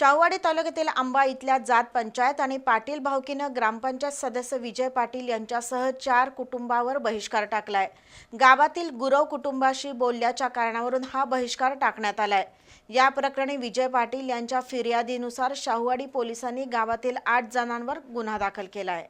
शाहूवाडी तालुक्यातील आंबा इथल्या जात पंचायत आणि पाटील भावकीनं ग्रामपंचायत सदस्य विजय पाटील यांच्यासह चार कुटुंबावर बहिष्कार टाकलाय. गावातील गुरव कुटुंबाशी बोलल्याच्या कारणावरून हा बहिष्कार टाकण्यात आलाय. या प्रकरणी विजय पाटील यांच्या फिर्यादीनुसार शाहूवाडी पोलिसांनी गावातील आठ जणांवर गुन्हा दाखल केलाय.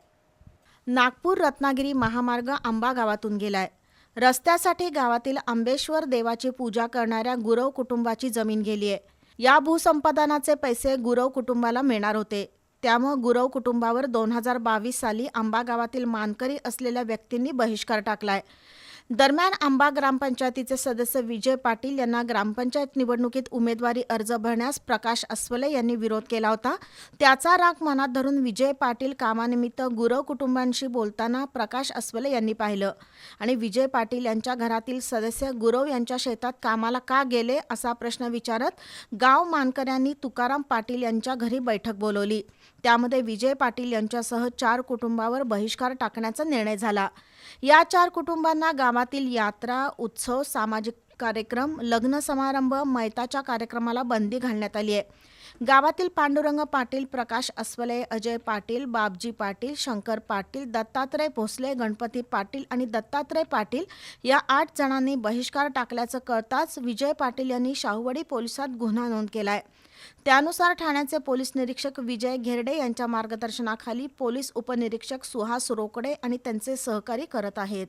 नागपूर रत्नागिरी महामार्ग आंबा गावातून गेलाय. रस्त्यासाठी गावातील आंबेश्वर देवाची पूजा करणाऱ्या गुरव कुटुंबाची जमीन गेली आहे या भूसंपादनाचे पैसे गुरव कुटुंबाला मिळणार होते. त्यामुळं गुरव कुटुंबावर दोन हजार बावीस साली आंबा गावातील मानकरी असलेल्या व्यक्तींनी बहिष्कार टाकलाय. दरम्यान आंबा ग्रामपंचायतीचे सदस्य विजय पाटील यांना ग्रामपंचायत निवडणुकीत उमेदवारी अर्ज भरण्यास प्रकाश अस्वले यांनी विरोध केला होता. त्याचा राग मनात धरून विजय पाटील कामानिमित्त गुरव कुटुंबांशी बोलताना प्रकाश अस्वले यांनी पाहिलं. आणि विजय पाटील यांच्या घरातील सदस्य गुरव यांच्या शेतात कामाला का गेले असा प्रश्न विचारत गाव मानकऱ्यांनी तुकाराम पाटील यांच्या घरी बैठक बोलवली. त्यामध्ये विजय पाटील यांच्यासह चार कुटुंबावर बहिष्कार टाकण्याचा निर्णय झाला. या चार कुटुंबांना गावातील यात्रा उत्सव सामाजिक कार्यक्रम लग्न समारंभ मैताच्या कार्यक्रमाला बंदी घालण्यात आली आहे. गावातील पांडुरंग पाटील प्रकाश अस्वले अजय पाटील बाबजी पाटील शंकर पाटील दत्तात्रय भोसले गणपती पाटील आणि दत्तात्रय पाटील या आठ जणांनी बहिष्कार टाकल्याचं कळताच विजय पाटील यांनी शाहूवाडी पोलिसात गुन्हा नोंद केला आहे. त्यानुसार ठाण्याचे पोलीस निरीक्षक विजय घेरडे यांच्या मार्गदर्शनाखाली पोलीस उपनिरीक्षक सुहास रोकडे आणि त्यांचे सहकारी करत आहेत.